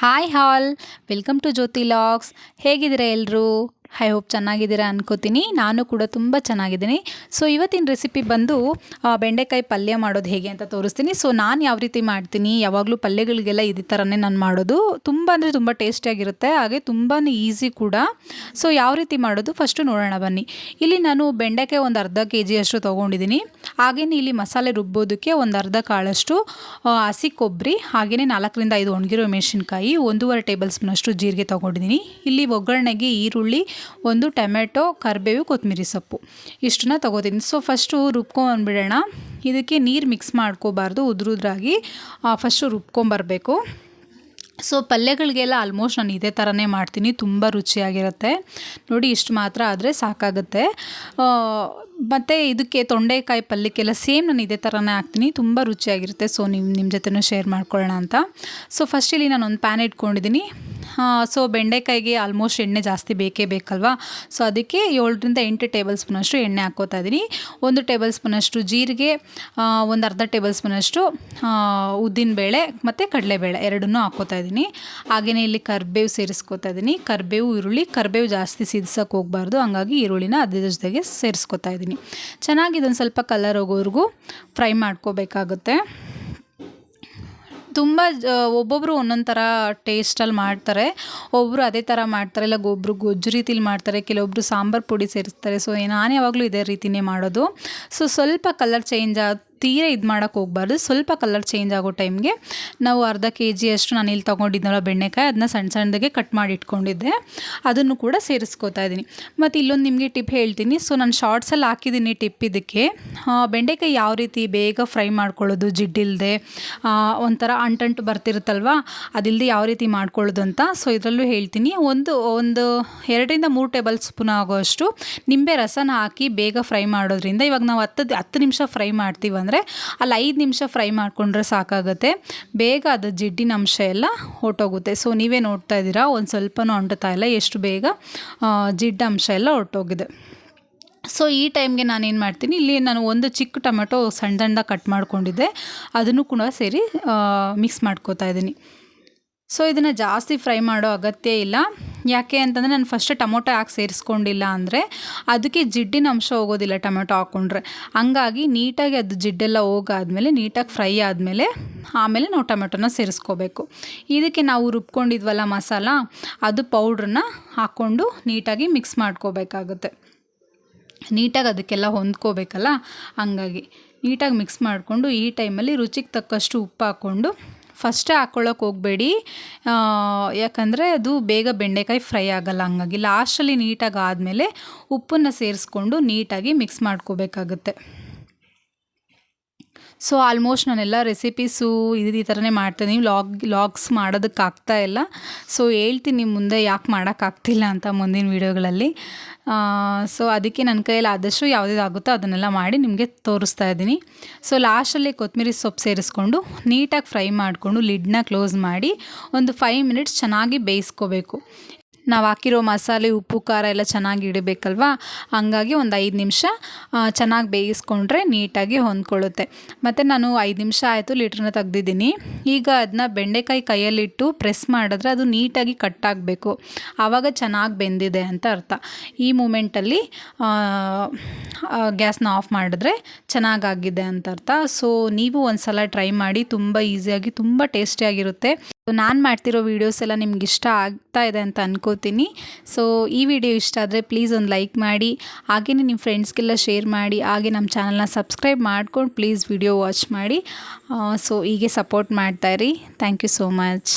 Hi all welcome to Jyothi logs ಹೇಗಿದ್ದೀರಾ ಎಲ್ಲರೂ I hope ಚೆನ್ನಾಗಿದ್ದೀರಾ ಅನ್ಕೋತೀನಿ. ನಾನು ಕೂಡ ತುಂಬ ಚೆನ್ನಾಗಿದ್ದೀನಿ. ಸೊ ಇವತ್ತಿನ ರೆಸಿಪಿ ಬಂದು ಬೆಂಡೆಕಾಯಿ ಪಲ್ಯ ಮಾಡೋದು ಹೇಗೆ ಅಂತ ತೋರಿಸ್ತೀನಿ. ಸೊ ನಾನು ಯಾವ ರೀತಿ ಮಾಡ್ತೀನಿ, ಯಾವಾಗಲೂ ಪಲ್ಯಗಳಿಗೆಲ್ಲ ಇದೇ ಥರನೇ ನಾನು ಮಾಡೋದು. ತುಂಬ ಅಂದರೆ ತುಂಬ ಟೇಸ್ಟಿಯಾಗಿರುತ್ತೆ ಹಾಗೆ ತುಂಬಾ ಈಸಿ ಕೂಡ. ಸೊ ಯಾವ ರೀತಿ ಮಾಡೋದು? ಫಸ್ಟು ನೋಡೋಣ ಬನ್ನಿ. ಇಲ್ಲಿ ನಾನು ಬೆಂಡೆಕಾಯಿ ಒಂದು ಅರ್ಧ ಕೆ ಜಿಯಷ್ಟು ತೊಗೊಂಡಿದ್ದೀನಿ. ಹಾಗೆಯೇ ಇಲ್ಲಿ ಮಸಾಲೆ ರುಬ್ಬೋದಕ್ಕೆ ಒಂದು ಅರ್ಧ ಕಾಳಷ್ಟು ಹಸಿ ಕೊಬ್ಬರಿ ಹಾಗೆಯೇ ನಾಲ್ಕರಿಂದ ಐದು ಒಣಗಿರೋ ಮೆಣಸಿನ್ಕಾಯಿ, ಒಂದೂವರೆ ಟೇಬಲ್ ಸ್ಪೂನಷ್ಟು ಜೀರಿಗೆ ತೊಗೊಂಡಿದ್ದೀನಿ. ಇಲ್ಲಿ ಒಗ್ಗರಣೆಗೆ ಈರುಳ್ಳಿ, ಒಂದು ಟೊಮೆಟೊ, ಕರಿಬೇವು, ಕೊತ್ತಂಬರಿ ಸೊಪ್ಪು. ಇಷ್ಟನ್ನ ತೊಗೋತೀನಿ. ಸೊ ಫಸ್ಟು ರುಬ್ಕೊಂಬಂದ್ಬಿಡೋಣ ಇದಕ್ಕೆ ನೀರು ಮಿಕ್ಸ್ ಮಾಡ್ಕೋಬಾರ್ದು, ಉದ್ರುದ್ರಾಗಿ ಫಸ್ಟು ರುಬ್ಕೊಂಬರ್ಬೇಕು. ಸೊ ಪಲ್ಯಗಳಿಗೆಲ್ಲ ಆಲ್ಮೋಸ್ಟ್ ನಾನು ಇದೇ ಥರನೇ ಮಾಡ್ತೀನಿ. ತುಂಬ ರುಚಿಯಾಗಿರುತ್ತೆ. ನೋಡಿ, ಇಷ್ಟು ಮಾತ್ರ ಆದರೆ ಸಾಕಾಗುತ್ತೆ. ಮತ್ತು ಇದಕ್ಕೆ ತೊಂಡೆಕಾಯಿ ಪಲ್ಯಕ್ಕೆಲ್ಲ ಸೇಮ್ ನಾನು ಇದೇ ಥರನೇ ಹಾಕ್ತೀನಿ. ತುಂಬ ರುಚಿಯಾಗಿರುತ್ತೆ. ಸೊ ನಿಮ್ಮ ನಿಮ್ಮ ಜೊತೆನೂ ಶೇರ್ ಮಾಡ್ಕೊಳ್ಳೋಣ ಅಂತ. ಸೊ ಫಸ್ಟ್ ಇಲ್ಲಿ ನಾನು ಒಂದು ಪ್ಯಾನ್ ಇಟ್ಕೊಂಡಿದ್ದೀನಿ. ಸೊ ಬೆಂಡೆಕಾಯಿಗೆ ಆಲ್ಮೋಸ್ಟ್ ಎಣ್ಣೆ ಜಾಸ್ತಿ ಬೇಕೇ ಬೇಕಲ್ವಾ? ಸೊ ಅದಕ್ಕೆ ಏಳರಿಂದ ಎಂಟು ಟೇಬಲ್ ಸ್ಪೂನಷ್ಟು ಎಣ್ಣೆ ಹಾಕ್ಕೋತಾ ಇದ್ದೀನಿ. ಒಂದು ಟೇಬಲ್ ಸ್ಪೂನಷ್ಟು ಜೀರಿಗೆ ಒಂದು ಅರ್ಧ ಟೇಬಲ್ ಸ್ಪೂನಷ್ಟು ಉದ್ದಿನಬೇಳೆ ಮತ್ತು ಕಡಲೆಬೇಳೆ ಎರಡನ್ನೂ ಹಾಕ್ಕೋತಾ ಇದ್ದೀನಿ. ಹಾಗೆಯೇ ಇಲ್ಲಿ ಕರ್ಬೇವು ಸೇರಿಸ್ಕೋತಾ ಇದ್ದೀನಿ. ಕರ್ಬೇವು, ಈರುಳ್ಳಿ, ಕರ್ಬೇವು ಜಾಸ್ತಿ ಸಿದ್ಸಕ್ಕೆ ಹೋಗಬಾರ್ದು. ಹಂಗಾಗಿ ಈರುಳ್ಳಿನ ಅದ್ರ ಜೊತೆಗೆ ಸೇರಿಸ್ಕೋತಾ ಇದ್ದೀನಿ. ಚೆನ್ನಾಗಿ ಇದೊಂದು ಸ್ವಲ್ಪ ಕಲರ್ ಹೋಗೋವರೆಗೂ ಫ್ರೈ ಮಾಡ್ಕೋಬೇಕಾಗುತ್ತೆ. ತುಂಬ ಒಬ್ಬೊಬ್ಬರು ಒಂದೊಂದು ಥರ ಟೇಸ್ಟಲ್ಲಿ ಮಾಡ್ತಾರೆ. ಒಬ್ಬರು ಅದೇ ಥರ ಮಾಡ್ತಾರೆ. ಇಲ್ಲ ಒಬ್ಬರು ಗೊಜ್ಜು ರೀತಿಲಿ ಮಾಡ್ತಾರೆ. ಕೆಲವೊಬ್ಬರು ಸಾಂಬಾರು ಪುಡಿ ಸೇರಿಸ್ತಾರೆ. ಸೊ ನಾನು ಯಾವಾಗಲೂ ಇದೇ ರೀತಿಯೇ ಮಾಡೋದು. ಸೊ ಸ್ವಲ್ಪ ಕಲರ್ ಚೇಂಜ್ ಆ ತೀರ ಇದು ಮಾಡೋಕ್ಕೆ ಹೋಗ್ಬಾರ್ದು. ಸ್ವಲ್ಪ ಕಲರ್ ಚೇಂಜ್ ಆಗೋ ಟೈಮ್ಗೆ ನಾವು ಅರ್ಧ ಕೆ ಜಿಯಷ್ಟು ನಾನು ಇಲ್ಲಿ ತೊಗೊಂಡಿದ್ನಲ್ಲ ಬೆಣ್ಣೆಕಾಯಿ ಅದನ್ನ ಸಣ್ಣ ಸಣ್ಣದಾಗೆ ಕಟ್ ಮಾಡಿ ಇಟ್ಕೊಂಡಿದ್ದೆ. ಅದನ್ನು ಕೂಡ ಸೇರಿಸ್ಕೋತಾ ಇದ್ದೀನಿ. ಮತ್ತು ಇಲ್ಲೊಂದು ನಿಮಗೆ ಟಿಪ್ ಹೇಳ್ತೀನಿ. ಸೊ ನಾನು ಶಾರ್ಟ್ಸಲ್ಲಿ ಹಾಕಿದ್ದೀನಿ ಟಿಪ್ ಇದಕ್ಕೆ. ಬೆಂಡೆಕಾಯಿ ಯಾವ ರೀತಿ ಬೇಗ ಫ್ರೈ ಮಾಡ್ಕೊಳ್ಳೋದು ಜಿಡ್ಡಿಲ್ಲದೆ ಒಂಥರ ಅಂಟಂಟು ಬರ್ತಿರುತ್ತಲ್ವಾ ಅದಿಲ್ಲದೆ ಯಾವ ರೀತಿ ಮಾಡ್ಕೊಳ್ಳೋದು ಅಂತ. ಸೊ ಇದರಲ್ಲೂ ಹೇಳ್ತೀನಿ. ಒಂದು ಒಂದು ಎರಡರಿಂದ ಮೂರು ಟೇಬಲ್ ಸ್ಪೂನ್ ಆಗೋಷ್ಟು ನಿಂಬೆ ರಸನ ಹಾಕಿ ಬೇಗ ಫ್ರೈ ಮಾಡೋದ್ರಿಂದ ಇವಾಗ ನಾವು ಹತ್ತು ಹತ್ತು ನಿಮಿಷ ಫ್ರೈ ಮಾಡ್ತೀವಿ ಅಂದರೆ ಅಲ್ಲಿ ಐದು ನಿಮಿಷ ಫ್ರೈ ಮಾಡಿಕೊಂಡ್ರೆ ಸಾಕಾಗುತ್ತೆ. ಬೇಗ ಅದು ಜಿಡ್ಡಿನ ಅಂಶ ಎಲ್ಲ ಹೊಟ್ಟೋಗುತ್ತೆ ಸೊ ನೀವೇ ನೋಡ್ತಾ ಇದ್ದೀರಾ, ಒಂದು ಸ್ವಲ್ಪನೂ ಅಂಟುತ್ತಾ ಇಲ್ಲ, ಎಷ್ಟು ಬೇಗ ಜಿಡ್ಡ ಅಂಶ ಎಲ್ಲ ಹೊಟ್ಟೋಗಿದೆ ಸೊ ಈ ಟೈಮ್ಗೆ ನಾನೇನು ಮಾಡ್ತೀನಿ, ಇಲ್ಲಿ ನಾನು ಒಂದು ಚಿಕ್ಕ ಟೊಮೆಟೊ ಸಣ್ಣ ಕಟ್ ಮಾಡಿಕೊಂಡಿದ್ದೆ. ಅದನ್ನು ಕೂಡ ಸೇರಿ ಮಿಕ್ಸ್ ಮಾಡ್ಕೋತಾ ಇದ್ದೀನಿ. ಸೊ ಇದನ್ನು ಜಾಸ್ತಿ ಫ್ರೈ ಮಾಡೋ ಅಗತ್ಯ ಇಲ್ಲ. ಯಾಕೆ ಅಂತಂದರೆ ನಾನು ಫಸ್ಟ್ ಟೊಮೊಟೊ ಹಾಕಿ ಸೇರಿಸ್ಕೊಂಡಿಲ್ಲ ಅಂದರೆ ಅದಕ್ಕೆ ಜಿಡ್ಡಿನ ಅಂಶ ಹೋಗೋದಿಲ್ಲ ಟೊಮೆಟೊ ಹಾಕ್ಕೊಂಡ್ರೆ ಹಂಗಾಗಿ ನೀಟಾಗಿ ಅದು ಜಿಡ್ಡೆಲ್ಲ ಹೋಗಾದ್ಮೇಲೆ ನೀಟಾಗಿ ಫ್ರೈ ಆದಮೇಲೆ ಆಮೇಲೆ ನಾವು ಟೊಮೆಟೊನ ಸೇರಿಸ್ಕೋಬೇಕು. ಇದಕ್ಕೆ ನಾವು ರುಬ್ಕೊಂಡಿದ್ವಲ್ಲ ಮಸಾಲ, ಅದು ಪೌಡ್ರನ್ನ ಹಾಕ್ಕೊಂಡು ನೀಟಾಗಿ ಮಿಕ್ಸ್ ಮಾಡ್ಕೋಬೇಕಾಗುತ್ತೆ. ನೀಟಾಗಿ ಅದಕ್ಕೆಲ್ಲ ಹೊಂದ್ಕೋಬೇಕಲ್ಲ, ಹಂಗಾಗಿ ನೀಟಾಗಿ ಮಿಕ್ಸ್ ಮಾಡಿಕೊಂಡು ಈ ಟೈಮಲ್ಲಿ ರುಚಿಗೆ ತಕ್ಕಷ್ಟು ಉಪ್ಪು ಹಾಕ್ಕೊಂಡು ಫಸ್ಟೇ ಹಾಕ್ಕೊಳ್ಳೋಕೆ ಹೋಗಬೇಡಿ. ಯಾಕಂದರೆ ಅದು ಬೇಗ ಬೆಂಡೆಕಾಯಿ ಫ್ರೈ ಆಗಲ್ಲ ಹಂಗಾಗಿ ಲಾಸ್ಟಲ್ಲಿ ನೀಟಾಗಿ ಆದಮೇಲೆ ಉಪ್ಪನ್ನು ಸೇರಿಸ್ಕೊಂಡು ನೀಟಾಗಿ ಮಿಕ್ಸ್ ಮಾಡ್ಕೋಬೇಕಾಗುತ್ತೆ. ಸೊ ಆಲ್ಮೋಸ್ಟ್ ನಾನೆಲ್ಲ ರೆಸಿಪೀಸು ಇದು ಈ ಥರನೇ ಮಾಡ್ತೀನಿ. ಲಾಗ್ ಲಾಗ್ಸ್ ಮಾಡೋದಕ್ಕಾಗ್ತಾ ಇಲ್ಲ. ಸೊ ಹೇಳ್ತೀನಿ ಮುಂದೆ ಯಾಕೆ ಮಾಡೋಕ್ಕಾಗ್ತಿಲ್ಲ ಅಂತ ಮುಂದಿನ ವೀಡಿಯೋಗಳಲ್ಲಿ. ಸೊ ಅದಕ್ಕೆ ನನ್ನ ಕೈಯಲ್ಲಿ ಆದಷ್ಟು ಯಾವುದಾಗುತ್ತೋ ಅದನ್ನೆಲ್ಲ ಮಾಡಿ ನಿಮಗೆ ತೋರಿಸ್ತಾ ಇದ್ದೀನಿ. ಸೊ ಲಾಸ್ಟಲ್ಲಿ ಕೊತ್ತಂಬರಿ ಸೊಪ್ಪು ಸೇರಿಸ್ಕೊಂಡು ನೀಟಾಗಿ ಫ್ರೈ ಮಾಡಿಕೊಂಡು ಲಿಡ್ನ ಕ್ಲೋಸ್ ಮಾಡಿ ಒಂದು ಫೈವ್ ಮಿನಿಟ್ಸ್ ಚೆನ್ನಾಗಿ ಬೇಯಿಸ್ಕೋಬೇಕು. ನಾವು ಹಾಕಿರೋ ಮಸಾಲೆ, ಉಪ್ಪು, ಖಾರ ಎಲ್ಲ ಚೆನ್ನಾಗಿ ಇಡಬೇಕಲ್ವಾ? ಹಂಗಾಗಿ ಒಂದು ಐದು ನಿಮಿಷ ಚೆನ್ನಾಗಿ ಬೇಯಿಸ್ಕೊಂಡ್ರೆ ನೀಟಾಗಿ ಹೊಂದ್ಕೊಳ್ಳುತ್ತೆ. ಮತ್ತು ನಾನು ಐದು ನಿಮಿಷ ಆಯಿತು ಲೀಟ್ರನ್ನ ತೆಗ್ದಿದ್ದೀನಿ. ಈಗ ಅದನ್ನ ಬೆಂಡೆಕಾಯಿ ಕೈಯಲ್ಲಿಟ್ಟು ಪ್ರೆಸ್ ಮಾಡಿದ್ರೆ ಅದು ನೀಟಾಗಿ ಕಟ್ ಆಗಬೇಕು. ಆವಾಗ ಚೆನ್ನಾಗಿ ಬೆಂದಿದೆ ಅಂತ ಅರ್ಥ. ಈ ಮೂಮೆಂಟಲ್ಲಿ ಗ್ಯಾಸ್ನ ಆಫ್ ಮಾಡಿದ್ರೆ ಚೆನ್ನಾಗಾಗಿದೆ ಅಂತ ಅರ್ಥ. ಸೊ, ನೀವು ಒಂದು ಸಲ ಟ್ರೈ ಮಾಡಿ, ತುಂಬ ಈಸಿಯಾಗಿ, ತುಂಬ ಟೇಸ್ಟಿಯಾಗಿರುತ್ತೆ. ನಾನು ಮಾಡ್ತಿರೋ ವೀಡಿಯೋಸ್ ಎಲ್ಲ ನಿಮ್ಗೆ ಇಷ್ಟ ಆಗ್ತಾ ಇದೆ ಅಂತ ಅನ್ಕೋತೀನಿ. ಸೊ ಈ ವಿಡಿಯೋ ಇಷ್ಟ ಆದರೆ ಪ್ಲೀಸ್ ಒಂದು ಲೈಕ್ ಮಾಡಿ ಹಾಗೆಯೇ ನಿಮ್ಮ ಫ್ರೆಂಡ್ಸ್ಗೆಲ್ಲ ಶೇರ್ ಮಾಡಿ, ಹಾಗೆ ನಮ್ಮ ಚಾನಲ್ನ ಸಬ್ಸ್ಕ್ರೈಬ್ ಮಾಡ್ಕೊಂಡು ಪ್ಲೀಸ್ ವಿಡಿಯೋ ವಾಚ್ ಮಾಡಿ. ಸೊ ಹೀಗೆ ಸಪೋರ್ಟ್ ಮಾಡ್ತಾಯಿರಿ ಥ್ಯಾಂಕ್ ಯು ಸೋ ಮಚ್